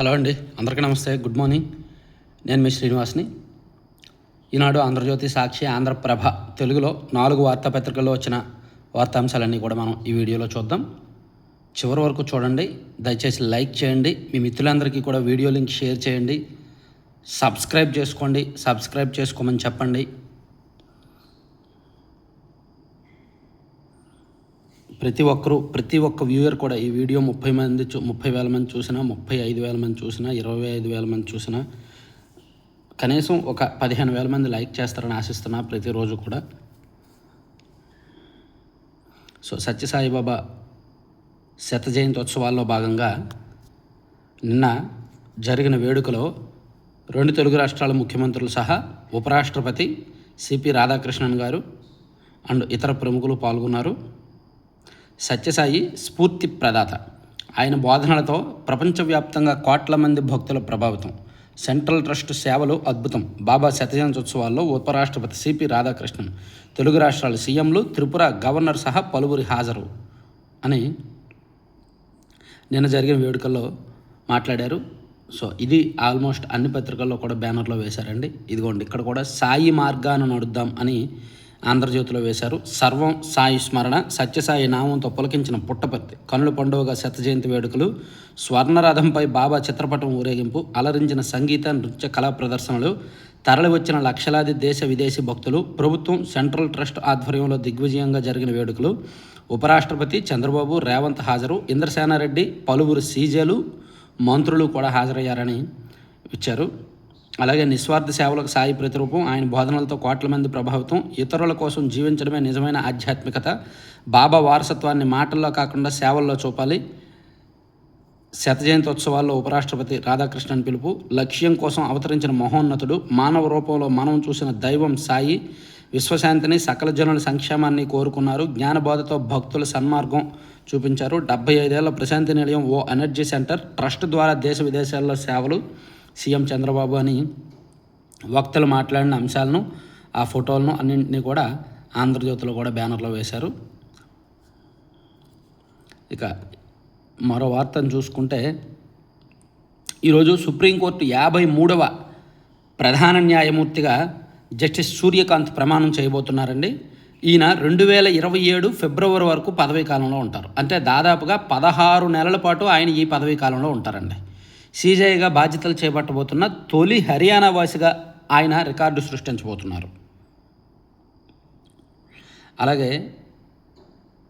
Hello అండి అందరికీ నమస్తే గుడ్ మార్నింగ్. నేను మీ శ్రీనివాస్ని. ఈనాడు ఆంధ్రజ్యోతి సాక్షి ఆంధ్రప్రభ తెలుగులో నాలుగు వార్తాపత్రికల్లో వచ్చిన వార్తాంశాలన్నీ కూడా మనం ఈ వీడియోలో చూద్దాం. చివరి వరకు చూడండి దయచేసి లైక్ చేయండి మీ మిత్రులందరికీ కూడా వీడియో లింక్ షేర్ చేయండి. సబ్స్క్రైబ్ చేసుకోండి సబ్స్క్రైబ్ చేసుకోమని చెప్పండి. ప్రతి ఒక్కరూ ప్రతి ఒక్క వ్యూయర్ కూడా ఈ వీడియో ముప్పై మంది చూ ముప్పై వేల మంది చూసినా ముప్పై ఐదు వేల మంది చూసినా ఇరవై ఐదు వేల మంది చూసినా కనీసం ఒక పదిహేను వేల మంది లైక్ చేస్తారని ఆశిస్తున్నా ప్రతిరోజు కూడా. సో సత్యసాయిబాబా శత జయంతి ఉత్సవాల్లో భాగంగా నిన్న జరిగిన వేడుకలో రెండు తెలుగు రాష్ట్రాల ముఖ్యమంత్రులు సహా ఉపరాష్ట్రపతి సిపి రాధాకృష్ణన్ గారు అండ్ ఇతర ప్రముఖులు పాల్గొన్నారు. సత్యసాయి స్ఫూర్తి ప్రదాత. ఆయన బోధనలతో ప్రపంచవ్యాప్తంగా కోట్ల మంది భక్తుల ప్రభావితం. సెంట్రల్ ట్రస్ట్ సేవలు అద్భుతం. బాబా శతజయంత్యోత్సవాల్లో ఉపరాష్ట్రపతి సిపి రాధాకృష్ణన్ తెలుగు రాష్ట్రాల సీఎంలు త్రిపుర గవర్నర్ సహా పలువురి హాజరు అని నిన్న జరిగిన వేడుకల్లో మాట్లాడారు. సో ఇది ఆల్మోస్ట్ అన్ని పత్రికల్లో కూడా బ్యానర్లో వేశారండి. ఇదిగోండి ఇక్కడ కూడా సాయి మార్గాన నడుద్దాం అని ఆంధ్రజ్యోతిలో వేశారు. సర్వం సాయి స్మరణ సత్యసాయి నామంతో పులకించిన పుట్టపర్తి కనుల పండుగ శత జయంతి వేడుకలు స్వర్ణరథంపై బాబా చిత్రపటం ఊరేగింపు అలరించిన సంగీత నృత్య కళా ప్రదర్శనలు తరలివచ్చిన లక్షలాది దేశ విదేశీ భక్తులు ప్రభుత్వం సెంట్రల్ ట్రస్ట్ ఆధ్వర్యంలో దిగ్విజయంగా జరిగిన వేడుకలు ఉపరాష్ట్రపతి చంద్రబాబు రేవంత్ హాజరు ఇంద్రసేనారెడ్డి పలువురు సీజేలు మంత్రులు కూడా హాజరయ్యారని ఇచ్చారు. అలాగే నిస్వార్థ సేవలకు సాయి ప్రతిరూపం ఆయన బోధనలతో కోట్ల మంది ప్రభావితం ఇతరుల కోసం జీవించడమే నిజమైన ఆధ్యాత్మికత. బాబా వారసత్వాన్ని మాటల్లో కాకుండా సేవల్లో చూపాలి. శతజయంతి ఉత్సవాల్లో ఉపరాష్ట్రపతి రాధాకృష్ణన్ పిలుపు. లక్ష్యం కోసం అవతరించిన మహోన్నతుడు మానవ రూపంలో మనం చూసిన దైవం సాయి. విశ్వశాంతిని సకల జనుల సంక్షేమాన్ని కోరుకున్నారు. జ్ఞానబోధతో భక్తుల సన్మార్గం చూపించారు. డెబ్బై ఐదేళ్ళ ప్రశాంతి నిలయం ఓ ఎనర్జీ సెంటర్ ట్రస్ట్ ద్వారా దేశ విదేశాల్లో సేవలు. సీఎం చంద్రబాబు అని వక్తలు మాట్లాడిన అంశాలను ఆ ఫోటోలను అన్నింటినీ కూడా ఆంధ్రజ్యోతిలో కూడా బ్యానర్లో వేశారు. ఇక మరో వార్తను చూసుకుంటే ఈరోజు సుప్రీంకోర్టు యాభై మూడవ ప్రధాన న్యాయమూర్తిగా జస్టిస్ సూర్యకాంత్ ప్రమాణం చేయబోతున్నారండి. ఈయన రెండు వేల ఇరవై ఏడు ఫిబ్రవరి వరకు పదవీ కాలంలో ఉంటారు. అంటే దాదాపుగా పదహారు నెలల పాటు ఆయన ఈ పదవీ కాలంలో ఉంటారండి. సీజేఐగా బాధ్యతలు చేపట్టబోతున్న తొలి హర్యానా వాసిగా ఆయన రికార్డు సృష్టించబోతున్నారు. అలాగే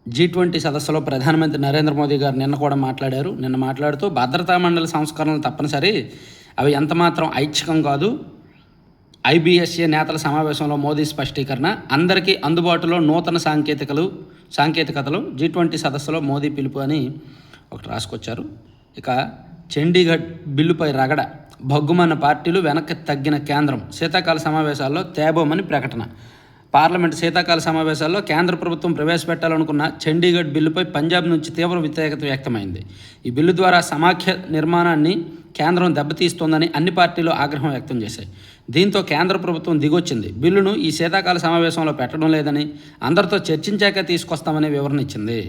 జీ ట్వంటీ సదస్సులో ప్రధానమంత్రి నరేంద్ర మోదీ గారు నిన్న కూడా మాట్లాడారు. నిన్న మాట్లాడుతూ భద్రతా మండలి సంస్కరణలు తప్పనిసరి. అవి ఎంతమాత్రం ఐచ్ఛికం కాదు. ఐబిఎస్ఏ నేతల సమావేశంలో మోదీ స్పష్టీకరణ. అందరికీ అందుబాటులో నూతన సాంకేతికలు సాంకేతికతలు జీ ట్వంటీ సదస్సులో మోదీ పిలుపు అని ఒకటి రాసుకొచ్చారు. ఇక చండీగఢ్ బిల్లుపై రగడ భగ్గుమన్న పార్టీలు వెనక్కి తగ్గిన కేంద్రం. శీతాకాల సమావేశాల్లో తేబోమని ప్రకటన. పార్లమెంట్ శీతాకాల సమావేశాల్లో కేంద్ర ప్రభుత్వం ప్రవేశపెట్టాలనుకున్న చండీగఢ్ బిల్లుపై పంజాబ్ నుంచి తీవ్ర వ్యతిరేకత వ్యక్తమైంది. ఈ బిల్లు ద్వారా సమాఖ్య నిర్మాణాన్ని కేంద్రం దెబ్బతీస్తోందని అన్ని పార్టీలు ఆగ్రహం వ్యక్తం చేశాయి. దీంతో కేంద్ర ప్రభుత్వం దిగొచ్చింది. బిల్లును ఈ శీతాకాల సమావేశంలో పెట్టడం లేదని అందరితో చర్చించాక తీసుకొస్తామని వివరణ ఇచ్చింది.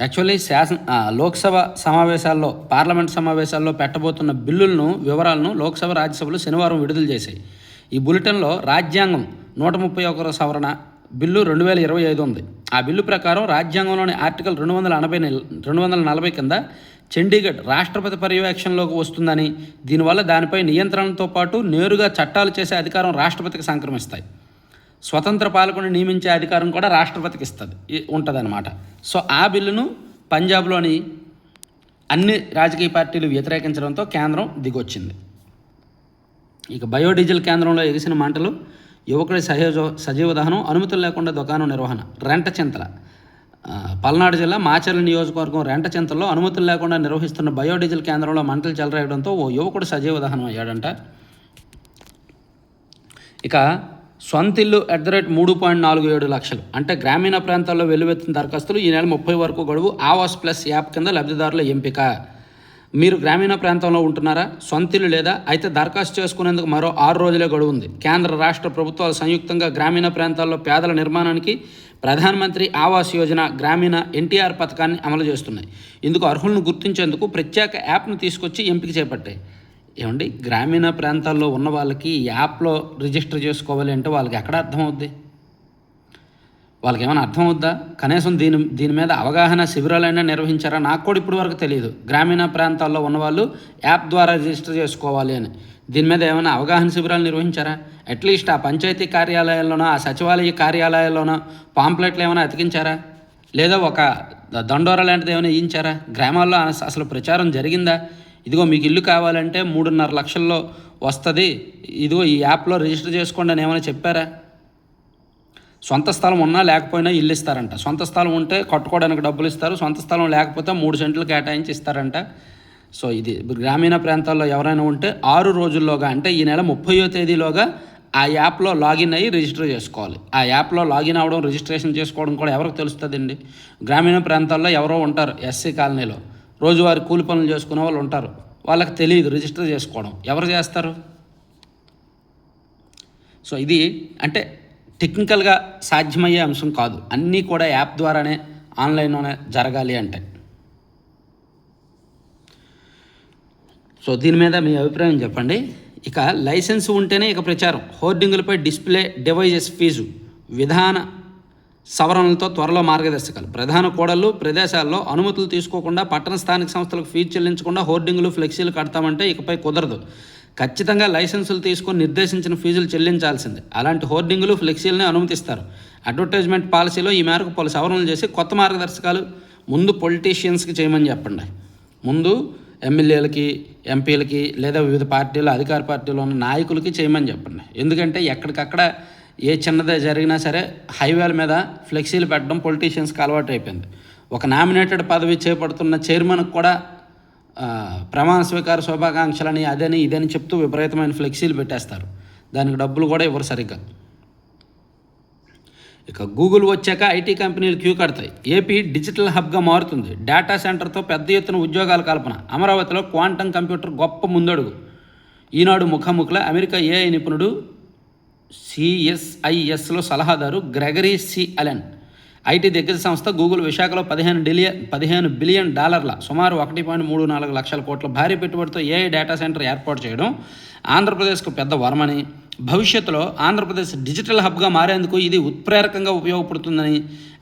యాక్చువల్లీ శాసన లోక్సభ సమావేశాల్లో పార్లమెంట్ సమావేశాల్లో పెట్టబోతున్న బిల్లులను వివరాలను లోక్సభ రాజ్యసభలు శనివారం విడుదల చేశాయి. ఈ బులెటిన్లో రాజ్యాంగం నూట ముప్పై ఒకరో సవరణ బిల్లు రెండు వేల ఇరవై ఐదు ఉంది. ఆ బిల్లు ప్రకారం రాజ్యాంగంలోని ఆర్టికల్ రెండు వందల ఎనభై రెండు వందల నలభై కింద చండీగఢ్ రాష్ట్రపతి పర్యవేక్షణలోకి వస్తుందని దీనివల్ల దానిపై నియంత్రణతో పాటు నేరుగా చట్టాలు చేసే అధికారం రాష్ట్రపతికి సంక్రమిస్తాయి. స్వతంత్ర పాలకుని నియమించే అధికారం కూడా రాష్ట్రపతికి ఇస్తుంది. ఉంటుందన్నమాట. సో ఆ బిల్లును పంజాబ్లోని అన్ని రాజకీయ పార్టీలు వ్యతిరేకించడంతో కేంద్రం దిగొచ్చింది. ఇక బయోడీజిల్ కేంద్రంలో ఎగిసిన మంటలు యువకుడి సహజ సజీవ దహనం అనుమతులు లేకుండా దుకాణం నిర్వహణ రెంట చింతల. పల్నాడు జిల్లా మాచర్ల నియోజకవర్గం రెంట చింతల్లో అనుమతులు లేకుండా నిర్వహిస్తున్న బయోడీజిల్ కేంద్రంలో మంటలు చెలరేయడంతో ఓ యువకుడు సజీవ దహనం అయ్యాడంట. ఇక సొంతిల్లు అట్ ఎట్ ద రేట్ మూడు పాయింట్ నాలుగు ఏడు లక్షలు. అంటే గ్రామీణ ప్రాంతాల్లో వెల్లువెత్తిన దరఖాస్తులు ఈ నెల ముప్పై వరకు గడువు ఆవాస్ ప్లస్ యాప్ కింద లబ్ధిదారుల ఎంపిక. మీరు గ్రామీణ ప్రాంతంలో ఉంటున్నారా? సొంతిల్లు లేదా? అయితే దరఖాస్తు చేసుకునేందుకు మరో ఆరు రోజులే గడువు ఉంది. కేంద్ర రాష్ట్ర ప్రభుత్వాలు సంయుక్తంగా గ్రామీణ ప్రాంతాల్లో పేదల నిర్మాణానికి ప్రధానమంత్రి ఆవాస్ యోజన గ్రామీణ ఎన్టీఆర్ పథకాన్ని అమలు చేస్తున్నాయి. ఇందుకు అర్హులను గుర్తించేందుకు ప్రత్యేక యాప్ను తీసుకొచ్చి ఎంపిక చేపట్టాయి. ఏమండి గ్రామీణ ప్రాంతాల్లో ఉన్న వాళ్ళకి యాప్లో రిజిస్టర్ చేసుకోవాలి అంటే వాళ్ళకి ఎక్కడ అర్థమవుద్ది వాళ్ళకి ఏమైనా అర్థం అవుద్దా? కనీసం దీని దీని మీద అవగాహన శిబిరాలైనా నిర్వహించారా? నాకు కూడా ఇప్పటి వరకు తెలియదు. గ్రామీణ ప్రాంతాల్లో ఉన్నవాళ్ళు యాప్ ద్వారా రిజిస్టర్ చేసుకోవాలి అని. దీని మీద ఏమైనా అవగాహన శిబిరాలు నిర్వహించారా? అట్లీస్ట్ ఆ పంచాయతీ కార్యాలయాల్లోనో ఆ సచివాలయ కార్యాలయాల్లోనో పాంప్లెట్లు ఏమైనా అతికించారా? లేదా ఒక దండోర లాంటిది ఏమైనా ఇయించారా గ్రామాల్లో అసలు ప్రచారం జరిగిందా? ఇదిగో మీకు ఇల్లు కావాలంటే మూడున్నర లక్షల్లో వస్తుంది. ఇదిగో ఈ యాప్లో రిజిస్టర్ చేసుకోండి అని ఏమైనా చెప్పారా? సొంత స్థలం ఉన్నా లేకపోయినా ఇల్లు ఇస్తారంట. సొంత స్థలం ఉంటే కట్టుకోవడానికి డబ్బులు ఇస్తారు. సొంత స్థలం లేకపోతే మూడు సెంట్లు కేటాయించి ఇస్తారంట సో ఇది గ్రామీణ ప్రాంతాల్లో ఎవరైనా ఉంటే ఆరు రోజుల్లోగా అంటే ఈ నెల ముప్పయో తేదీలోగా ఆ యాప్లో లాగిన్ అయ్యి రిజిస్టర్ చేసుకోవాలి. ఆ యాప్లో లాగిన్ అవ్వడం రిజిస్ట్రేషన్ చేసుకోవడం కూడా ఎవరికి తెలుస్తుందండి? గ్రామీణ ప్రాంతాల్లో ఎవరో ఉంటారు ఎస్సీ కాలనీలో. రోజువారి కూలి పనులు చేసుకునే వాళ్ళు ఉంటారు. వాళ్ళకి తెలియదు రిజిస్టర్ చేసుకోవడం. ఎవరు చేస్తారు? సో ఇది అంటే టెక్నికల్గా సాధ్యమయ్యే అంశం కాదు. అన్నీ కూడా యాప్ ద్వారానే ఆన్లైన్లోనే జరగాలి అంటే. సో దీని మీద మీ అభిప్రాయం చెప్పండి. ఇక లైసెన్స్ ఉంటేనే ఇక ప్రచారం. హోర్డింగులపై డిస్ప్లే డివైజెస్ ఫీజు విధాన సవరణలతో త్వరలో మార్గదర్శకాలు. ప్రధాన కోడళ్ళు ప్రదేశాల్లో అనుమతులు తీసుకోకుండా పట్టణ స్థానిక సంస్థలకు ఫీజు చెల్లించకుండా హోర్డింగులు ఫ్లెక్సీలు కడతామంటే ఇకపై కుదరదు. ఖచ్చితంగా లైసెన్సులు తీసుకొని నిర్దేశించిన ఫీజులు చెల్లించాల్సిందే. అలాంటి హోర్డింగులు ఫ్లెక్సీలని అనుమతిస్తారు. అడ్వర్టైజ్మెంట్ పాలసీలో ఈ మేరకు పలు సవరణలు చేసి కొత్త మార్గదర్శకాలు ముందు పొలిటీషియన్స్కి చేయమని చెప్పండి. ముందు ఎమ్మెల్యేలకి ఎంపీలకి లేదా వివిధ పార్టీలు అధికార పార్టీలో ఉన్న నాయకులకి చేయమని చెప్పండి. ఎందుకంటే ఎక్కడికక్కడ ఏ చిన్నదే జరిగినా సరే హైవేల మీద ఫ్లెక్సీలు పెట్టడం పొలిటీషియన్స్కి అలవాటు అయిపోయింది. ఒక నామినేటెడ్ పదవి చేపడుతున్న చైర్మన్కి కూడా ప్రమాణ స్వీకార శుభాకాంక్షలని అదని ఇదని చెప్తూ విపరీతమైన ఫ్లెక్సీలు పెట్టేస్తారు. దానికి డబ్బులు కూడా ఇవ్వరు సరిగ్గా. ఇక గూగుల్ వచ్చాక ఐటీ కంపెనీలు క్యూ కడతాయి. ఏపీ డిజిటల్ హబ్గా మారుతుంది. డేటా సెంటర్తో పెద్ద ఎత్తున ఉద్యోగాల కల్పన. అమరావతిలో క్వాంటం కంప్యూటర్ గొప్ప ముందడుగు. ఈనాడు ముఖాముఖిలో అమెరికా ఏఐ నిపుణుడు సిఎస్ఐఎస్లో సలహాదారు గ్రెగరీ సి అలెన్. ఐటీ దిగ్గజ సంస్థ గూగుల్ విశాఖలో పదిహేను డిలియన్ పదిహేను బిలియన్ డాలర్ల సుమారు ఒకటి పాయింట్ మూడు నాలుగు లక్షల కోట్ల భారీ పెట్టుబడితో ఏఐ డేటా సెంటర్ ఏర్పాటు చేయడం ఆంధ్రప్రదేశ్కు పెద్ద వరమని భవిష్యత్తులో ఆంధ్రప్రదేశ్ డిజిటల్ హబ్గా మారేందుకు ఇది ఉత్ప్రేరకంగా ఉపయోగపడుతుందని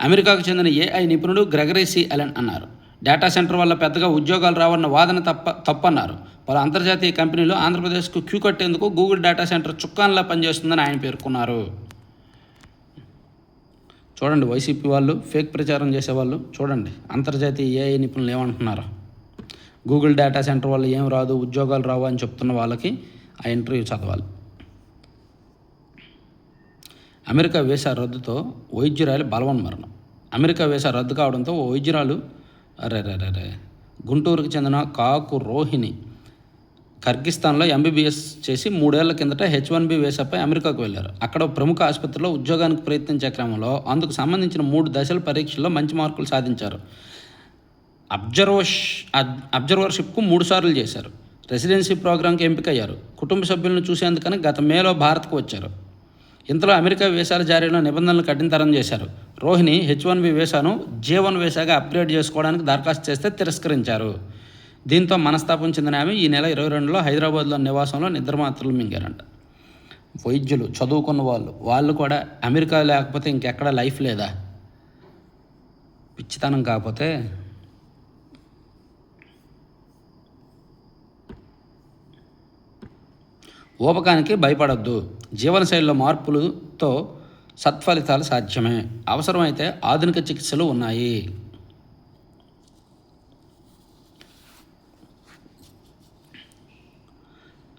అమెరికాకు చెందిన ఏఐ నిపుణుడు గ్రెగరీ సి అలెన్ అన్నారు. డేటా సెంటర్ వల్ల పెద్దగా ఉద్యోగాలు రావన్న వాదన తప్ప తప్పన్నారు. పలు అంతర్జాతీయ కంపెనీలు ఆంధ్రప్రదేశ్కు క్యూ కట్టేందుకు గూగుల్ డేటా సెంటర్ చుక్కాన్లా పనిచేస్తుందని ఆయన పేర్కొన్నారు. చూడండి వైసీపీ వాళ్ళు ఫేక్ ప్రచారం చేసేవాళ్ళు చూడండి అంతర్జాతీయ ఏఐ నిపుణులు ఏమంటున్నారు. గూగుల్ డేటా సెంటర్ వల్ల ఏం రాదు ఉద్యోగాలు రావు అని చెప్తున్న వాళ్ళకి ఆ ఇంటర్వ్యూ చదవాలి. అమెరికా వీసా రద్దుతో వైద్యురాలి బలవన్మరణం అమెరికా వీసా రద్దు కావడంతో వైద్యురాలు అరే రే రే గుంటూరుకు చెందిన కాకు రోహిణి కర్గిస్తాన్లో ఎంబీబీఎస్ చేసి మూడేళ్ళ కిందట హెచ్ వన్ బి వీసాపై అమెరికాకు వెళ్ళారు. అక్కడ ప్రముఖ ఆసుపత్రిలో ఉద్యోగానికి ప్రయత్నించే క్రమంలో అందుకు సంబంధించిన మూడు దశల పరీక్షల్లో మంచి మార్కులు సాధించారు. అబ్జర్వర్ష్ అబ్- అబ్జర్వర్షిప్కు మూడు సార్లు చేశారు. రెసిడెన్సీ ప్రోగ్రాంకి ఎంపికయ్యారు. కుటుంబ సభ్యులను చూసేందుకని గత మేలో భారత్కు వచ్చారు. ఇంతలో అమెరికా వీసాల జారీలో నిబంధనలు కఠినతరం చేశారు. రోహిణి హెచ్ వన్ బి వీసాను జే వన్ వీసాగా అప్గ్రేడ్ చేసుకోవడానికి దరఖాస్తు చేస్తే తిరస్కరించారు. దీంతో మనస్తాపం చెందిన ఆమె ఈ నెల ఇరవై రెండులో హైదరాబాద్లో నివాసంలో నిద్రమాత్రలు మింగారంట. వైద్యులు చదువుకున్న వాళ్ళు వాళ్ళు కూడా అమెరికా లేకపోతే ఇంకెక్కడ లైఫ్ లేదా? పిచ్చితనం కాకపోతే ఊపకానికి భయపడద్దు. జీవనశైలిలో మార్పులతో సత్ఫలితాలు సాధ్యమే. అవసరమైతే ఆధునిక చికిత్సలు ఉన్నాయి.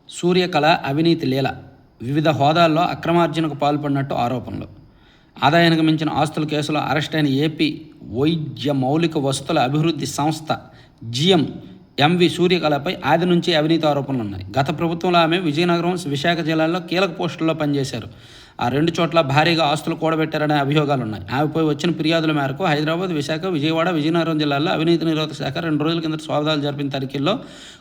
సూర్యకళ అవినీతి లీల వివిధ హోదాల్లో అక్రమార్జనకు పాల్పడినట్టు ఆరోపణలు. ఆదాయానికి మించిన ఆస్తుల కేసులో అరెస్ట్ అయిన ఏపీ వైద్య మౌలిక వసతుల అభివృద్ధి సంస్థ జిఎం ఎంవి సూర్యకళపై ఆది నుంచి అవినీతి ఆరోపణలు ఉన్నాయి. గత ప్రభుత్వంలో ఆమె విజయనగరం విశాఖ జిల్లాల్లో కీలక పోస్టుల్లో పనిచేశారు. ఆ రెండు చోట్ల భారీగా ఆస్తులు కూడబెట్టారనే అభియోగాలు ఉన్నాయి. ఆమెపై వచ్చిన ఫిర్యాదుల మేరకు హైదరాబాద్ విశాఖ విజయవాడ విజయనగరం జిల్లాల్లో అవినీతి నిరోధక శాఖ రెండు రోజుల కింద సోదాలు జరిపిన తనిఖీల్లో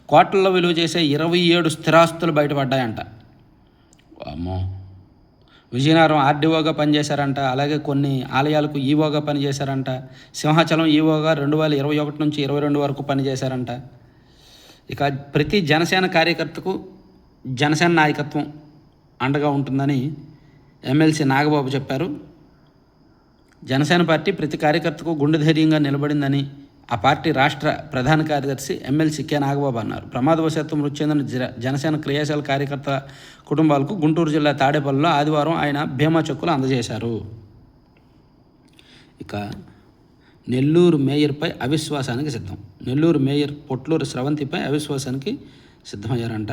కోట్లలో విలువ చేసే ఇరవై ఏడు స్థిరాస్తులు బయటపడ్డాయంట. అమ్మో విజయనగరం ఆర్డీఓగా పనిచేశారంట. అలాగే కొన్ని ఆలయాలకు ఈవోగా పనిచేశారంట. సింహాచలం ఈవోగా రెండు వేల ఇరవై ఒకటి నుంచి ఇరవై రెండు వరకు పనిచేశారంట. ఇక ప్రతి జనసేన కార్యకర్తకు జనసేన నాయకత్వం అండగా ఉంటుందని ఎమ్మెల్సీ నాగబాబు చెప్పారు. జనసేన పార్టీ ప్రతి కార్యకర్తకు గుండె ధైర్యంగా నిలబడిందని ఆ పార్టీ రాష్ట్ర ప్రధాన కార్యదర్శి ఎమ్మెల్సీ కె నాగబాబు అన్నారు. ప్రమాదవశాత్తు మృతి చెందిన జనసేన క్రియాశీల కార్యకర్త కుటుంబాలకు గుంటూరు జిల్లా తాడేపల్లిలో ఆదివారం ఆయన భీమా చెక్కులు అందజేశారు. ఇక నెల్లూరు మేయర్పై అవిశ్వాసానికి సిద్ధం. నెల్లూరు మేయర్ పొట్లూరు స్రవంతిపై అవిశ్వాసానికి సిద్ధమయ్యారంట.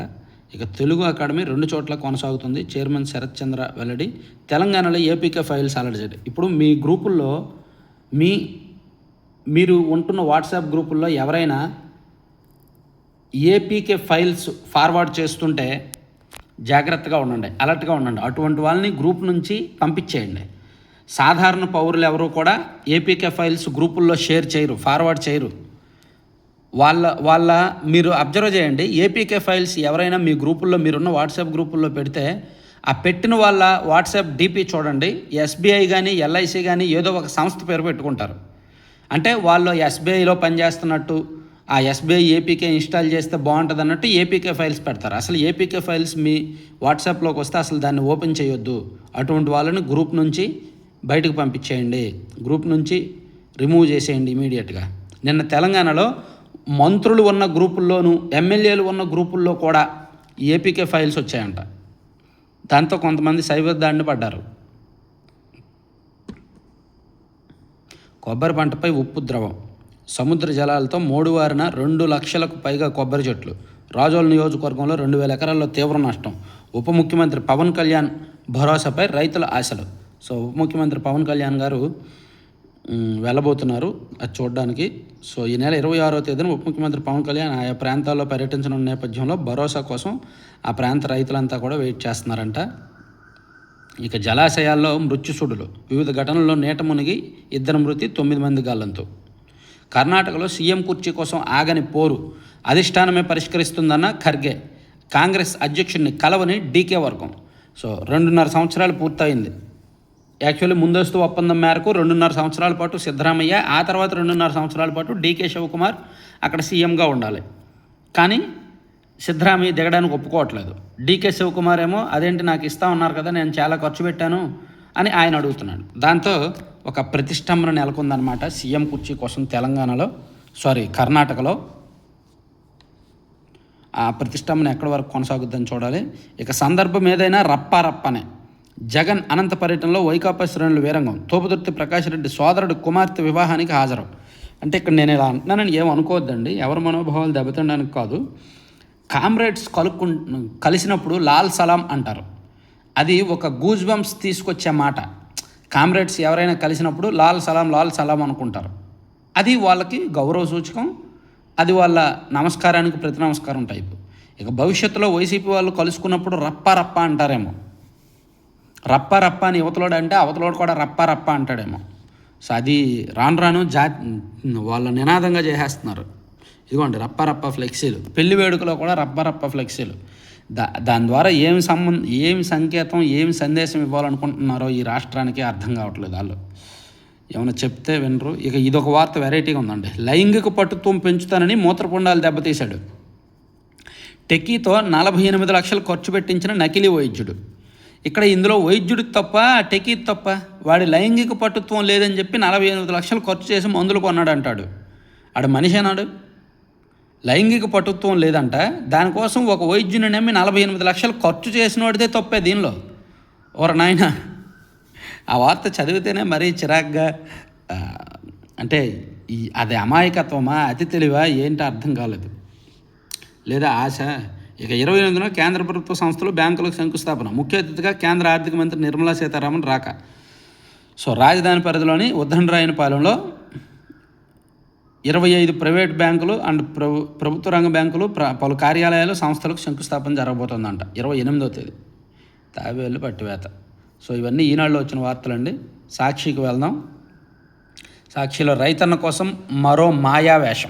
ఇక తెలుగు అకాడమీ రెండు చోట్ల కొనసాగుతుంది. చైర్మన్ శరత్ చంద్ర వెల్లడి తెలంగాణలో ఏపీకే ఫైల్స్ అలర్ట్ ఇప్పుడు మీ గ్రూపుల్లో మీ మీరు ఉంటున్న వాట్సాప్ గ్రూపుల్లో ఎవరైనా ఏపీకే ఫైల్స్ ఫార్వర్డ్ చేస్తుంటే జాగ్రత్తగా ఉండండి అలర్ట్గా ఉండండి. అటువంటి వాళ్ళని గ్రూప్ నుంచి పంపించేయండి. సాధారణ పౌరులు ఎవరు కూడా ఏపీకే ఫైల్స్ గ్రూపుల్లో షేర్ చేయరు ఫార్వర్డ్ చేయరు. వాళ్ళ వాళ్ళ మీరు అబ్జర్వ్ చేయండి. ఏపీకే ఫైల్స్ ఎవరైనా మీ గ్రూపుల్లో మీరున్న వాట్సాప్ గ్రూపుల్లో పెడితే ఆ పెట్టిన వాళ్ళ వాట్సాప్ డీపీ చూడండి. ఎస్బీఐ కానీ ఎల్ఐసి కానీ ఏదో ఒక సంస్థ పేరు పెట్టుకుంటారు. అంటే వాళ్ళు ఎస్బీఐలో పనిచేస్తున్నట్టు ఆ ఎస్బీఐ ఏపీకే ఇన్స్టాల్ చేస్తే బాగుంటుంది అన్నట్టు ఏపీకే ఫైల్స్ పెడతారు. అసలు ఏపీకే ఫైల్స్ మీ వాట్సాప్లోకి వస్తే అసలు దాన్ని ఓపెన్ చేయొద్దు. అటువంటి వాళ్ళని గ్రూప్ నుంచి బయటకు పంపించేయండి. గ్రూప్ నుంచి రిమూవ్ చేసేయండి ఇమీడియట్గా. నిన్న తెలంగాణలో మంత్రులు ఉన్న గ్రూపుల్లోనూ ఎమ్మెల్యేలు ఉన్న గ్రూపుల్లో కూడా ఏపీకే ఫైల్స్ వచ్చాయంట. దాంతో కొంతమంది సైబర్ దాడిని పడ్డారు. కొబ్బరి పంటపై ఉప్పు ద్రవం. సముద్ర జలాలతో మోడువారిన రెండు లక్షలకు పైగా కొబ్బరి చెట్లు. రాజోల నియోజకవర్గంలో రెండు వేల ఎకరాల్లో తీవ్ర నష్టం. ఉప ముఖ్యమంత్రి పవన్ కళ్యాణ్ భరోసాపై రైతుల ఆశలు. సో ఉప ముఖ్యమంత్రి పవన్ కళ్యాణ్ గారు వెళ్ళబోతున్నారు అది చూడడానికి. సో ఈ నెల ఇరవై ఆరో తేదీన ఉప ముఖ్యమంత్రి పవన్ కళ్యాణ్ ఆయా ప్రాంతాల్లో పర్యటించిన నేపథ్యంలో భరోసా కోసం ఆ ప్రాంత రైతులంతా కూడా వెయిట్ చేస్తున్నారంట. ఇక జలాశయాల్లో మృత్యుసుడులు వివిధ ఘటనల్లో నీట మునిగి ఇద్దరు మృతి తొమ్మిది మంది గాలంతో కర్ణాటకలో సీఎం కుర్చీ కోసం ఆగని పోరు అధిష్టానమే పరిష్కరిస్తుందన్న ఖర్గే కాంగ్రెస్ అధ్యక్షుడిని కలవని డీకే వర్గం. సో రెండున్నర సంవత్సరాలు పూర్తయింది. యాక్చువల్లీ ముందస్తు ఒప్పందం మేరకు రెండున్నర సంవత్సరాల పాటు సిద్ధరామయ్య ఆ తర్వాత రెండున్నర సంవత్సరాల పాటు డీకే శివకుమార్ అక్కడ సీఎంగా ఉండాలి. కానీ సిద్ధరామయ్య దిగడానికి ఒప్పుకోవట్లేదు. డీకే శివకుమార్ ఏమో అదేంటి నాకు ఇస్తా ఉన్నారు కదా నేను చాలా ఖర్చు పెట్టాను అని ఆయన అడుగుతున్నాడు. దాంతో ఒక ప్రతిష్టంభన నెలకొందనమాట సీఎం కుర్చీ కోసం తెలంగాణలో సారీ కర్ణాటకలో. ఆ ప్రతిష్టంభన ఎక్కడి వరకు కొనసాగుద్దని చూడాలి. ఇక సందర్భం ఏదైనా రప్పారప్పనే. జగన్ అనంత పర్యటనలో వైకాపా శ్రేణులు వీరంగం. తోపుదుర్తి ప్రకాశ్రెడ్డి సోదరుడు కుమార్తె వివాహానికి హాజరు. అంటే ఇక్కడ నేను ఇలా అంటున్నానని ఏం అనుకోవద్దండి. ఎవరి మనోభావాలు దెబ్బతినడానికి కాదు. కామ్రేడ్స్ కలుక్కు కలిసినప్పుడు లాల్ సలాం అంటారు. అది ఒక గూజ్ బంప్స్ తీసుకొచ్చే మాట. కామ్రేడ్స్ ఎవరైనా కలిసినప్పుడు లాల్ సలాం లాల్ సలాం అనుకుంటారు. అది వాళ్ళకి గౌరవ సూచకం. అది వాళ్ళ నమస్కారానికి ప్రతి నమస్కారం టైపు. ఇక భవిష్యత్తులో వైసీపీ వాళ్ళు కలుసుకున్నప్పుడు రప్ప రప్ప అంటారేమో. రప్ప రప్ప అని యువతలోడు అంటే అవతలోడు కూడా రప్ప రప్ప అంటాడేమో. సో అది రాను రాను జా వాళ్ళ నినాదంగా చేసేస్తున్నారు. ఇదిగోండి రప్ప రప్ప ఫ్లెక్సీలు. పెళ్ళి వేడుకలో కూడా రప్ప రప్ప ఫ్లెక్సీలు. దా దాని ద్వారా ఏమి సంబంధం ఏమి సంకేతం ఏమి సందేశం ఇవ్వాలనుకుంటున్నారో ఈ రాష్ట్రానికి అర్థం కావట్లేదు వాళ్ళు. ఏమైనా చెప్తే వినరు. ఇక ఇదొక వార్త వెరైటీగా ఉందండి. లైంగిక పట్టుత్వం పెంచుతానని మూత్రపుండాలు దెబ్బతీశాడు. టెక్కీతో నలభై ఎనిమిది లక్షలు ఖర్చు పెట్టించిన నకిలీ వైద్యుడు. ఇక్కడ ఇందులో వైద్యుడి తప్ప టెకీ తప్ప వాడి లైంగిక పటుత్వం లేదని చెప్పి నలభై ఎనిమిది లక్షలు ఖర్చు చేసి మందులు కొన్నాడు అంటాడు ఆడు మనిషి అన్నాడు లైంగిక పటుత్వం లేదంట. దానికోసం ఒక వైద్యుని నమ్మి నలభై ఎనిమిది లక్షలు ఖర్చు చేసిన వాడితే తప్పే దీనిలో. ఓర నాయన ఆ వార్త చదివితేనే మరీ చిరాగ్గా అంటే ఈ అది అమాయకత్వమా అతి తెలివా ఏంటి అర్థం కాలేదు. లేదా ఆశ? ఇక ఇరవై ఎనిమిదిన కేంద్ర ప్రభుత్వ సంస్థలు బ్యాంకులకు శంకుస్థాపన. ముఖ్య అతిథిగా కేంద్ర ఆర్థిక మంత్రి నిర్మలా సీతారామన్ రాక. సో రాజధాని పరిధిలోని ఉద్దండరాయనపాలెంలో ఇరవై ఐదు ప్రైవేట్ బ్యాంకులు అండ్ ప్రభు ప్రభుత్వ రంగ బ్యాంకులు ప్ర పలు కార్యాలయాలు సంస్థలకు శంకుస్థాపన జరగబోతోందంట. ఇరవై ఎనిమిదో తేదీ. తాబేలు పట్టివేత. సో ఇవన్నీ ఈనాడులో వచ్చిన వార్తలండి. సాక్షికి వెళ్దాం. సాక్షిలో రైతన్న కోసం మరో మాయా వేషం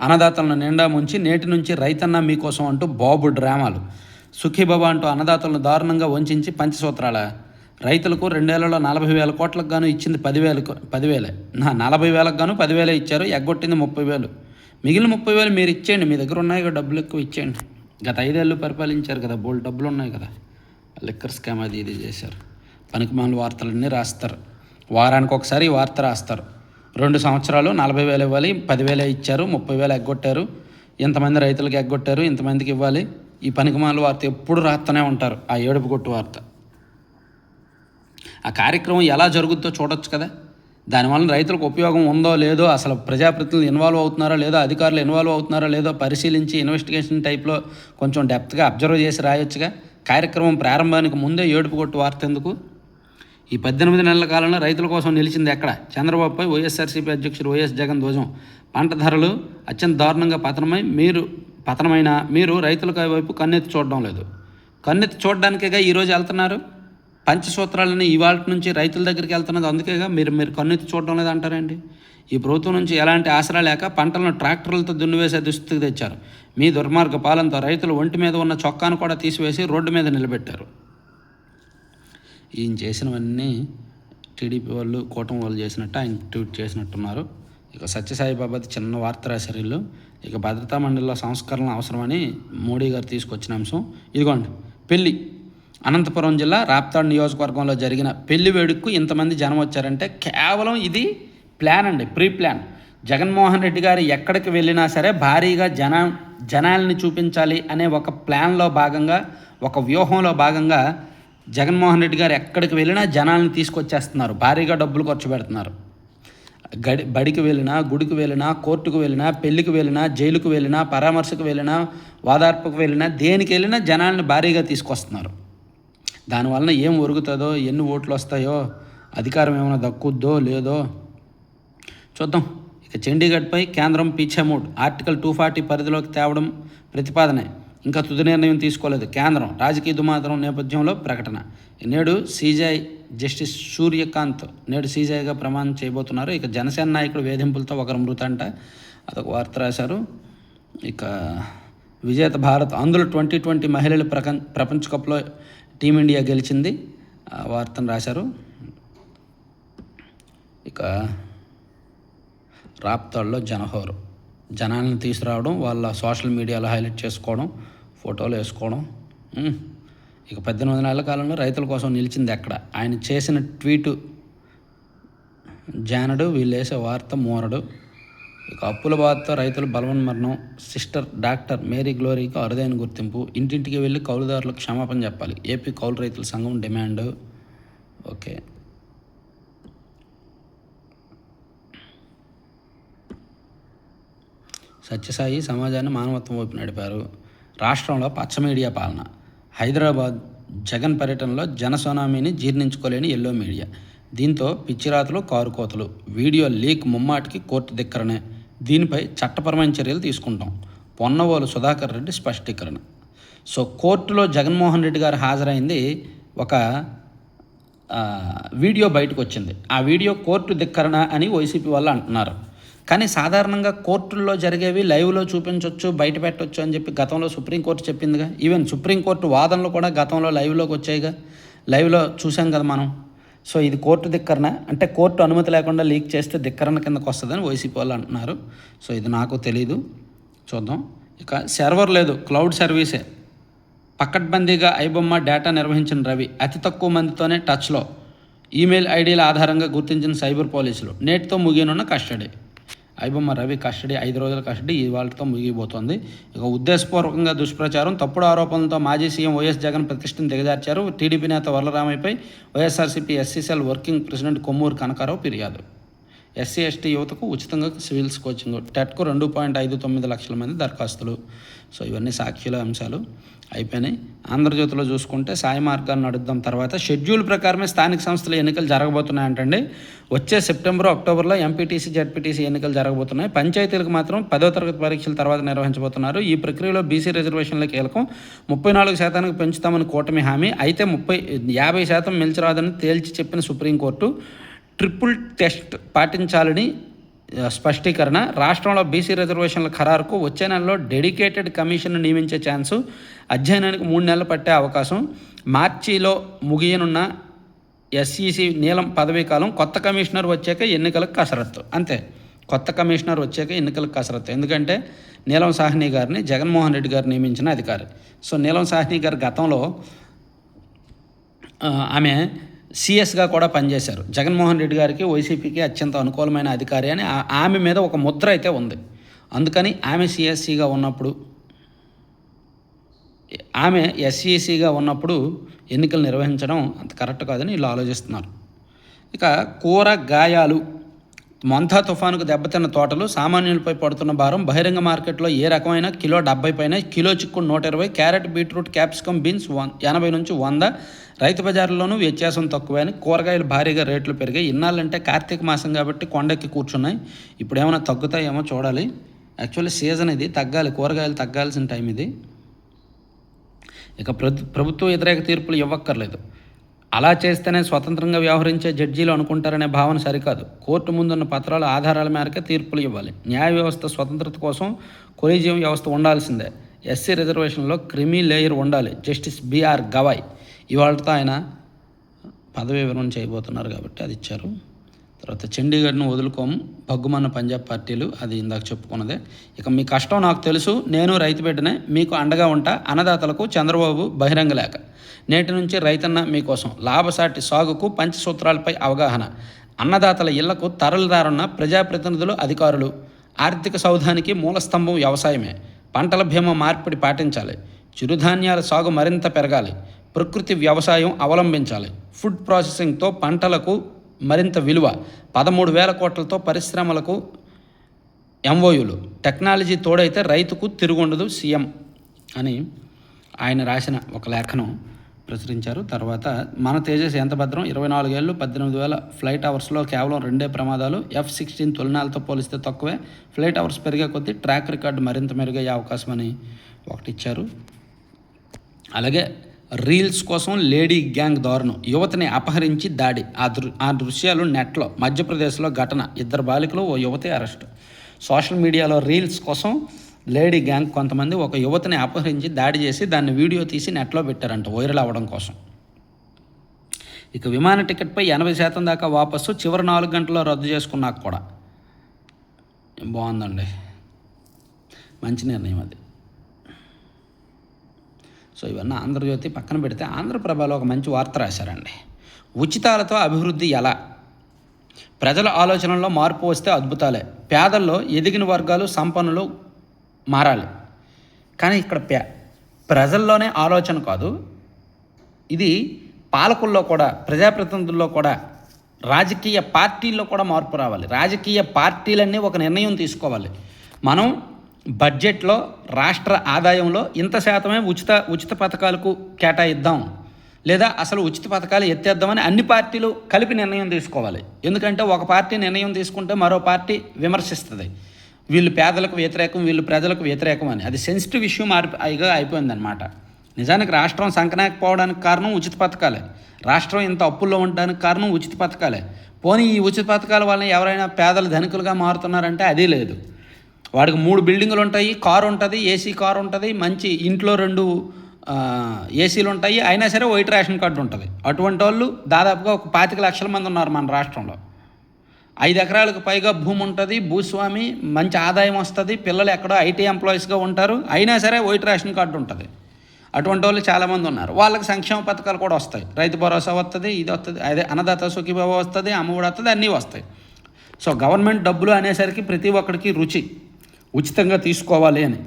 అన్నదాతలను నిండా ముంచి నేటి నుంచి రైతన్న మీకోసం అంటూ బాబు డ్రామాలు. సుఖీబాబా అంటూ అన్నదాతలను దారుణంగా వంచి పంచసూత్రాల. రైతులకు రెండేళ్ళలో నలభై వేల కోట్లకు గాను ఇచ్చింది పదివేలకు పదివేలే. నా నలభై వేలకు గాను పదివేలే ఇచ్చారు ఎగ్గొట్టింది ముప్పై వేలు. మిగిలిన ముప్పై వేలు మీరు ఇచ్చేయండి మీ దగ్గర ఉన్నాయి కదా డబ్బులు ఎక్కువ ఇచ్చేయండి. గత ఐదేళ్ళు పరిపాలించారు కదా బోల్డ్ డబ్బులు ఉన్నాయి కదా. లిక్కర్ స్కామ్ అది ఇది చేశారు. పనికిమాల వార్తలన్నీ రాస్తారు. వారానికి ఒకసారి వార్త రాస్తారు. రెండు సంవత్సరాలు నలభై వేలు ఇవ్వాలి పదివేలే ఇచ్చారు ముప్పై వేలు ఎగ్గొట్టారు. ఇంతమంది రైతులకు ఎగ్గొట్టారు ఇంతమందికి ఇవ్వాలి? ఈ పనికిమాల వార్త ఎప్పుడు రాస్తూనే ఉంటారు ఆ ఏడుపు కొట్టు వార్త. ఆ కార్యక్రమం ఎలా జరుగుద్దో చూడొచ్చు కదా. దానివల్ల రైతులకు ఉపయోగం ఉందో లేదో అసలు ప్రజాప్రతినిధులు ఇన్వాల్వ్ అవుతున్నారో లేదో అధికారులు ఇన్వాల్వ్ అవుతున్నారో లేదో పరిశీలించి ఇన్వెస్టిగేషన్ టైప్లో కొంచెం డెప్త్గా అబ్జర్వ్ చేసి రాయొచ్చుగా. కార్యక్రమం ప్రారంభానికి ముందే ఏడుపు కొట్టు వార్త ఎందుకు? ఈ పద్దెనిమిది నెలల కాలంలో రైతుల కోసం నిలిచింది ఎక్కడ? చంద్రబాబుపై వైఎస్ఆర్సీపీ అధ్యక్షుడు వైఎస్ జగన్ ధ్వజం. పంట ధరలు అత్యంత దారుణంగా పతనమై మీరు పతనమైన మీరు రైతుల వైపు కన్నెత్తి చూడడం లేదు. కన్నెత్తి చూడడానికేగా ఈరోజు వెళ్తున్నారు? పంచసూత్రాలని ఇవాళ నుంచి రైతుల దగ్గరికి వెళ్తున్నది. అందుకేగా మీరు మీరు కన్నెత్తి చూడడం లేదు అంటారండి ఈ ప్రభుత్వం నుంచి ఎలాంటి ఆసరా లేక పంటలను ట్రాక్టర్లతో దున్నివేసే దుస్థితికి తెచ్చారు. మీ దుర్మార్గ పాలనతో రైతులు ఒంటి మీద ఉన్న చొక్కాను కూడా తీసివేసి రోడ్డు మీద నిలబెట్టారు. ఈయన చేసినవన్నీ టీడీపీ వాళ్ళు కూటమి వాళ్ళు చేసినట్టు ఆయన ట్వీట్ చేసినట్టున్నారు. ఇక సత్యసాయి బాబాది చిన్న వార్త రాశారు వీళ్ళు. ఇక భద్రతా మండలిలో సంస్కరణ అవసరమని మోడీ గారు తీసుకొచ్చిన అంశం. ఇదిగోండి పెళ్ళి అనంతపురం జిల్లా రాప్తాడు నియోజకవర్గంలో జరిగిన పెళ్ళి వేడుకకు ఇంతమంది జనం వచ్చారంటే కేవలం ఇది ప్లాన్ అండి ప్రీ ప్లాన్ జగన్మోహన్ రెడ్డి గారు ఎక్కడికి వెళ్ళినా సరే భారీగా జన జనాల్ని చూపించాలి అనే ఒక ప్లాన్లో భాగంగా ఒక వ్యూహంలో భాగంగా జగన్మోహన్ రెడ్డి గారు ఎక్కడికి వెళ్ళినా జనాలను తీసుకొచ్చేస్తున్నారు. భారీగా డబ్బులు ఖర్చు పెడుతున్నారు. గడి బడికి వెళ్ళినా గుడికి వెళ్ళినా కోర్టుకు వెళ్ళినా పెళ్ళికి వెళ్ళినా జైలుకు వెళ్ళినా పరామర్శకు వెళ్ళినా వాదార్పుకు వెళ్ళినా దేనికి వెళ్ళినా జనాలను భారీగా తీసుకొస్తున్నారు. దానివలన ఏం ఒరుగుతుందో ఎన్ని ఓట్లు వస్తాయో అధికారం ఏమైనా దక్కుద్దో లేదో చూద్దాం. ఇక చండీగఢ్పై కేంద్రం పీఛమూడ్ ఆర్టికల్ టూ ఫార్టీ పరిధిలోకి తేవడం ప్రతిపాదనే. ఇంకా తుది నిర్ణయం తీసుకోలేదు. కేంద్రం రాజకీయ దుమాతరం నేపథ్యంలో ప్రకటన. నేడు సీజీఐ జస్టిస్ సూర్యకాంత్ నేడు సీజీఐగా ప్రమాణం చేయబోతున్నారు. ఇక జనసేన నాయకుడు వేధింపులతో ఒకరు మృత అంట అదొక వార్త రాశారు. ఇక విజేత భారత్ అందులో ట్వంటీ ట్వంటీ మహిళల ప్రపంచ ప్రపంచ కప్లో టీమిండియా గెలిచింది. ఆ వార్తను రాశారు. ఇక రాప్తాడులో జనహోరు. జనాలను తీసుకురావడం వాళ్ళ సోషల్ మీడియాలో హైలైట్ చేసుకోవడం ఫోటోలు వేసుకోవడం. ఇక పద్దెనిమిది నెలల కాలంలో రైతుల కోసం నిలిచింది ఎక్కడ ఆయన చేసిన ట్వీటు జానడు వీళ్ళు వేసే వార్త మోరడు. ఇక అప్పుల బాధతో రైతులు బలవన్మరణం సిస్టర్ డాక్టర్ మేరీ గ్లోరీకి అరుదైన గుర్తింపు. ఇంటింటికి వెళ్ళి కౌలుదారులకు క్షమాపణ చెప్పాలి. ఏపీ కౌలు రైతుల సంఘం డిమాండ్. ఓకే. సత్యసాయి సమాజాన్ని మానవత్వం వైపు నడిపారు. రాష్ట్రంలో పచ్చ మీడియా పాలన. హైదరాబాద్ జగన్ పర్యటనలో జన సునామీని జీర్ణించుకోలేని ఎల్లో మీడియా. దీంతో పిచ్చిరాతలు కారుకోతలు వీడియో లీక్ ముమ్మాటికి కోర్టు దిక్కరనే దీనిపై చట్టపరమైన చర్యలు తీసుకుంటాం. పొన్నవోలు సుధాకర్ రెడ్డి స్పష్టీకరణ. సో కోర్టులో జగన్మోహన్ రెడ్డి గారు హాజరైంది ఒక వీడియో బయటకు వచ్చింది ఆ వీడియో కోర్టు ధిక్కరణ అని వైసీపీ వాళ్ళు అంటున్నారు. కానీ సాధారణంగా కోర్టుల్లో జరిగేవి లైవ్లో చూపించవచ్చు బయట పెట్టవచ్చు అని చెప్పి గతంలో సుప్రీంకోర్టు చెప్పిందిగా. ఈవెన్ సుప్రీంకోర్టు వాదనలు కూడా గతంలో లైవ్లోకి వచ్చాయిగా. లైవ్లో చూసాం కదా మనం. సో ఇది కోర్టు ధిక్కరణ. అంటే కోర్టు అనుమతి లేకుండా లీక్ చేస్తే ధిక్కరణ కిందకు వస్తుందని వైసీపీ వాళ్ళు అంటున్నారు. సో ఇది నాకు తెలీదు. చూద్దాం. ఇక సర్వర్ లేదు. క్లౌడ్ సర్వీసే. పక్కడ్బందీగా ఐబొమ్మ డేటా నిర్వహించిన రవి అతి తక్కువ మందితోనే టచ్లో. ఈమెయిల్ ఐడీల ఆధారంగా గుర్తించిన సైబర్ పోలీసులు. నేటితో ముగియనున్న కస్టడీ. ఐబొమ్మ రవి కస్టడీ ఐదు రోజుల కస్టడీ ఇవాళతో ముగిపోతుంది ఇక ఉద్దేశపూర్వకంగా దుష్ప్రచారం తప్పుడు ఆరోపణలతో మాజీ సీఎం వైఎస్ జగన్ ప్రతిష్టను దిగజార్చారు. టీడీపీ నేత వరలరామయ్యపై YSRCP SCCL working president Kommuru Kanakarao ఫిర్యాదు. ఎస్సీ ఎస్టీ యువతకు ఉచితంగా సివిల్స్ కోచింగ్ టెట్కు రెండు పాయింట్ ఐదు తొమ్మిది లక్షల మంది దరఖాస్తులు. సో ఇవన్నీ సాక్షుల అంశాలు. అయిపోయినాయి. ఆంధ్రజ్యోతిలో చూసుకుంటే సాయి మార్గాన్ని నడుద్దాం తర్వాత షెడ్యూల్ ప్రకారమే స్థానిక సంస్థల ఎన్నికలు జరగబోతున్నాయంటండి. వచ్చే సెప్టెంబర్ అక్టోబర్లో ఎంపీటీసీ జడ్పీటీసీ ఎన్నికలు జరగబోతున్నాయి. పంచాయతీలకు మాత్రం పదో తరగతి పరీక్షల తర్వాత నిర్వహించబోతున్నారు. ఈ ప్రక్రియలో బీసీ రిజర్వేషన్ల కీలకం. ముప్పై నాలుగు శాతానికి పెంచుతామని కూటమి హామీ. అయితే ముప్పై యాభై శాతం మించరాదని తేల్చి చెప్పిన సుప్రీంకోర్టు ట్రిపుల్ టెస్ట్ పాటించాలని స్పష్టీకరణ. రాష్ట్రంలో బీసీ రిజర్వేషన్ల ఖరారుకు వచ్చే నెలలో డెడికేటెడ్ కమిషన్ నియమించే ఛాన్సు అధ్యయనానికి మూడు నెలలు పట్టే అవకాశం. మార్చిలో ముగియనున్న ఎస్ఈసి నీలం పదవీ కాలం కొత్త కమిషనర్ వచ్చాక ఎన్నికలకు కసరత్తు. అంతే. కొత్త కమిషనర్ వచ్చాక ఎన్నికలకు కసరత్తు. ఎందుకంటే నీలం సాహ్ని గారిని జగన్మోహన్ రెడ్డి గారు నియమించిన అధికారి. సో నీలం సాహ్ని గారు గతంలో ఆమె సిఎస్గా కూడా పనిచేశారు. జగన్మోహన్ రెడ్డి గారికి వైసీపీకి అత్యంత అనుకూలమైన అధికారి అని ఆ- ఆమె మీద ఒక ముద్ర అయితే ఉంది. అందుకని ఆమె సిఎస్సిగా ఉన్నప్పుడు ఆమె ఎస్ఈసిగా ఉన్నప్పుడు ఎన్నికలు నిర్వహించడం అంత కరెక్ట్ కాదని వీళ్ళు ఆలోచిస్తున్నారు. ఇక కూర గాయాలు మొంతా తుఫానుకు దెబ్బతిన్న తోటలు సామాన్యులపై పడుతున్న భారం బహిరంగ మార్కెట్లో ఏ రకమైన కిలో డెబ్బై పైన కిలో చిక్కుడు నూట ఇరవై carrot beetroot capsicum beans one ఎనభై నుంచి వంద రైతు బజార్లోనూ వ్యత్యాసం తక్కువే అని కూరగాయలు భారీగా రేట్లు పెరిగాయి. ఇన్నాళ్ళంటే కార్తీక మాసం కాబట్టి కొండెక్కి కూర్చున్నాయి. ఇప్పుడు ఏమైనా తగ్గుతాయేమో చూడాలి. యాక్చువల్లీ సీజన్ ఇది తగ్గాలి. కూరగాయలు తగ్గాల్సిన టైం ఇది. ఇక ప్రభుత్వ వ్యతిరేక తీర్పులు ఇవ్వక్కర్లేదు. అలా చేస్తేనే స్వతంత్రంగా వ్యవహరించే జడ్జీలు అనుకుంటారనే భావన సరికాదు. కోర్టు ముందున్న పత్రాల ఆధారాల మేరకే తీర్పులు ఇవ్వాలి. న్యాయ వ్యవస్థ స్వతంత్రత కోసం కొలీజియం వ్యవస్థ ఉండాల్సిందే. ఎస్సీ రిజర్వేషన్లో క్రిమి లేయర్ ఉండాలి. Justice BR Gavai. ఇవాళతో ఆయన పదవి విరమణ చేయబోతున్నారు కాబట్టి అది ఇచ్చారు. తర్వాత చండీగఢ్ను వదులుకోము భగ్గుమన్న పంజాబ్ పార్టీలు అది ఇందాక చెప్పుకున్నదే. ఇక మీ కష్టం నాకు తెలుసు నేను రైతు బిడ్డనే మీకు అండగా ఉంటా అన్నదాతలకు చంద్రబాబు బహిరంగ లేఖ. నేటి నుంచి రైతన్న మీకోసం లాభసాటి సాగుకు పంచసూత్రాలపై అవగాహన. అన్నదాతల ఇళ్ళకు తరలిదారున్న ప్రజాప్రతినిధులు అధికారులు. ఆర్థిక సౌధానికి మూలస్తంభం వ్యవసాయమే. పంటల భీమా మార్పిడి పాటించాలి. చిరుధాన్యాల సాగు మరింత పెరగాలి. ప్రకృతి వ్యవసాయం అవలంబించాలి. ఫుడ్ ప్రాసెసింగ్తో పంటలకు మరింత విలువ పదమూడు వేల కోట్లతో పరిశ్రమలకు ఎంఓయులు. టెక్నాలజీ తోడైతే రైతుకు తిరుగుండదు సీఎం అని ఆయన రాసిన ఒక లేఖను ప్రచురించారు. తర్వాత మన తేజస్ ఎంత భద్రం? ఇరవై నాలుగేళ్ళు పద్దెనిమిది వేల ఫ్లైట్ అవర్స్లో కేవలం రెండే ప్రమాదాలు. ఎఫ్ సిక్స్టీన్ తొలినాలతో పోలిస్తే తక్కువే. ఫ్లైట్ అవర్స్ పెరిగే కొద్దీ ట్రాక్ రికార్డు మరింత మెరుగయ్యే అవకాశం అని ఒకటి ఇచ్చారు. అలాగే రీల్స్ కోసం లేడీ గ్యాంగ్ దారుణం. యువతిని అపహరించి దాడి. ఆ దృ ఆ దృశ్యాలు నెట్లో మధ్యప్రదేశ్లో ఘటన. ఇద్దరు బాలికలు ఓ యువతి అరెస్ట్. సోషల్ మీడియాలో రీల్స్ కోసం లేడీ గ్యాంగ్ కొంతమంది ఒక యువతిని అపహరించి దాడి చేసి దాన్ని వీడియో తీసి నెట్లో పెట్టారంట వైరల్ అవ్వడం కోసం. ఇక విమాన టికెట్పై ఎనభై శాతం దాకా వాపసు చివరి నాలుగు గంటల్లో రద్దు చేసుకున్నాక కూడా. బాగుందండి. మంచి నిర్ణయం అది. సో ఇవన్నీ ఆంధ్రజ్యోతి పక్కన పెడితే ఆంధ్రప్రభలో ఒక మంచి వార్త రాశారండి. ఉచితాలతో అభివృద్ధి ఎలా? ప్రజల ఆలోచనల్లో మార్పు వస్తే అద్భుతాలే. పేదల్లో ఎదిగిన వర్గాలు సంపన్నులు మారాలి. కానీ ఇక్కడ పే ప్రజల్లోనే ఆలోచన కాదు. ఇది పాలకుల్లో కూడా ప్రజాప్రతినిధుల్లో కూడా రాజకీయ పార్టీల్లో కూడా మార్పు రావాలి. రాజకీయ పార్టీలన్నీ ఒక నిర్ణయం తీసుకోవాలి. మనం బడ్జెట్లో రాష్ట్ర ఆదాయంలో ఇంత శాతమే ఉచిత ఉచిత పథకాలకు కేటాయిద్దాం. లేదా అసలు ఉచిత పథకాలు ఎత్తేద్దామని అన్ని పార్టీలు కలిపి నిర్ణయం తీసుకోవాలి. ఎందుకంటే ఒక పార్టీ నిర్ణయం తీసుకుంటే మరో పార్టీ విమర్శిస్తుంది. వీళ్ళు పేదలకు వ్యతిరేకం వీళ్ళు ప్రజలకు వ్యతిరేకం అని. అది సెన్సిటివ్ ఇష్యూ మారి అయిగా అయిపోయిందనమాట నిజానికి రాష్ట్రం సంకనాకపోవడానికి కారణం ఉచిత పథకాలే. రాష్ట్రం ఇంత అప్పుల్లో ఉండడానికి కారణం ఉచిత పథకాలే. పోనీ ఈ ఉచిత పథకాల వల్ల ఎవరైనా పేదలు ధనికులుగా మారుతున్నారంటే అదీ లేదు. వాడికి మూడు బిల్డింగులు ఉంటాయి కారు ఉంటుంది ఏసీ కారు ఉంటుంది మంచి ఇంట్లో రెండు ఏసీలు ఉంటాయి అయినా సరే వైట్ రేషన్ కార్డు ఉంటుంది. అటువంటి వాళ్ళు దాదాపుగా ఒక పాతిక లక్షల మంది ఉన్నారు మన రాష్ట్రంలో. ఐదు ఎకరాలకు పైగా భూమి ఉంటుంది భూస్వామి మంచి ఆదాయం వస్తుంది పిల్లలు ఎక్కడో ఐటీ ఎంప్లాయీస్గా ఉంటారు అయినా సరే వైట్ రేషన్ కార్డు ఉంటుంది. అటువంటి వాళ్ళు చాలామంది ఉన్నారు. వాళ్ళకి సంక్షేమ పథకాలు కూడా వస్తాయి. రైతు భరోసా వస్తుంది ఇది వస్తుంది అదే అన్నదాత సుఖీభావ వస్తుంది అమ్మఒడి వస్తుంది అన్నీ వస్తాయి. సో గవర్నమెంట్ డబ్బులు అనేసరికి ప్రతి ఒక్కడికి రుచి. ఉచితంగా తీసుకోవాలి అని.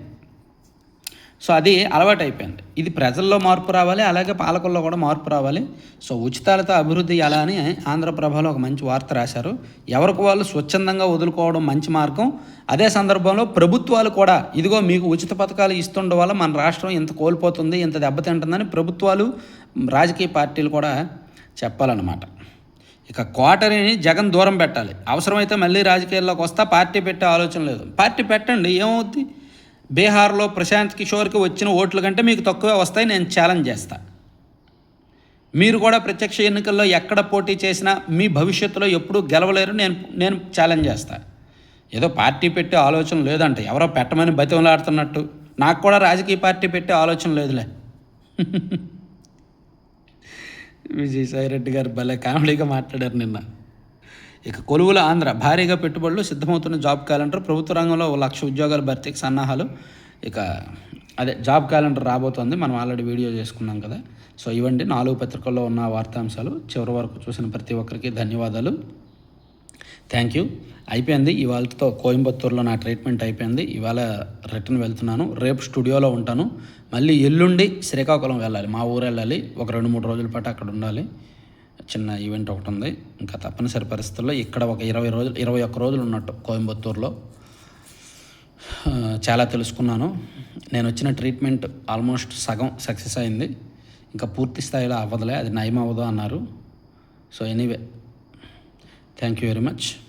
సో అది అలవాటు అయిపోయింది. ఇది ప్రజల్లో మార్పు రావాలి అలాగే పాలకుల్లో కూడా మార్పు రావాలి. సో ఉచితాలతో అభివృద్ధి ఎలా అని ఆంధ్రప్రభలో ఒక మంచి వార్త రాశారు. ఎవరికి వాళ్ళు స్వచ్ఛందంగా వదులుకోవడం మంచి మార్గం. అదే సందర్భంలో ప్రభుత్వాలు కూడా ఇదిగో మీకు ఉచిత పథకాలు ఇస్తుండడం వల్ల మన రాష్ట్రం ఇంత కోల్పోతుంది ఇంత దెబ్బతింటుందని ప్రభుత్వాలు రాజకీయ పార్టీలు కూడా చెప్పాలన్నమాట. ఇక కోటరిని జగన్ దూరం పెట్టాలి. అవసరమైతే మళ్ళీ రాజకీయాల్లోకి వస్తా పార్టీ పెట్టే ఆలోచన లేదు. పార్టీ పెట్టండి ఏమవుద్ది? బీహార్లో ప్రశాంత్ కిషోర్కి వచ్చిన ఓట్ల కంటే మీకు తక్కువే వస్తాయి నేను ఛాలెంజ్ చేస్తా. మీరు కూడా ప్రత్యక్ష ఎన్నికల్లో ఎక్కడ పోటీ చేసినా మీ భవిష్యత్తులో ఎప్పుడూ గెలవలేరు నేను నేను ఛాలెంజ్ చేస్తా. ఏదో పార్టీ పెట్టే ఆలోచన లేదంట. ఎవరో పెట్టమని బతిమలాడుతున్నట్టు. నాకు కూడా రాజకీయ పార్టీ పెట్టే ఆలోచన లేదులే. విజయసాయి రెడ్డి గారు భలే కామెడీగా మాట్లాడారు నిన్న. ఇక కొలువుల ఆంధ్ర భారీగా పెట్టుబడులు సిద్ధమవుతున్న జాబ్ క్యాలెండర్ ప్రభుత్వ రంగంలో లక్ష ఉద్యోగాల భర్తీకి సన్నాహాలు. ఇక అదే జాబ్ క్యాలెండర్ రాబోతోంది. మనం ఆల్రెడీ వీడియో చేసుకున్నాం కదా. సో ఇవండి నాలుగు పత్రికల్లో ఉన్న వార్తాంశాలు. చివరి వరకు చూసిన ప్రతి ఒక్కరికి ధన్యవాదాలు. థ్యాంక్ యూ అయిపోయింది. ఇవాళతో కోయంబత్తూరులో నా ట్రీట్మెంట్ అయిపోయింది. ఇవాళ రిటర్న్ వెళ్తున్నాను. రేపు స్టూడియోలో ఉంటాను. మళ్ళీ ఎల్లుండి శ్రీకాకుళం వెళ్ళాలి. మా ఊరు వెళ్ళాలి. ఒక రెండు మూడు రోజుల పాటు అక్కడ ఉండాలి. చిన్న ఈవెంట్ ఒకటి ఉంది. ఇంకా తప్పనిసరి పరిస్థితుల్లో ఇక్కడ ఒక ఇరవై రోజులు ఇరవై ఒక్క రోజులు ఉన్నట్టు కోయంబత్తూరులో. చాలా తెలుసుకున్నాను. నేను వచ్చిన ట్రీట్మెంట్ ఆల్మోస్ట్ సగం సక్సెస్ అయింది. ఇంకా పూర్తి స్థాయిలో అవ్వదులే. అది నయం అవ్వదు అన్నారు. So anyway thank you very much.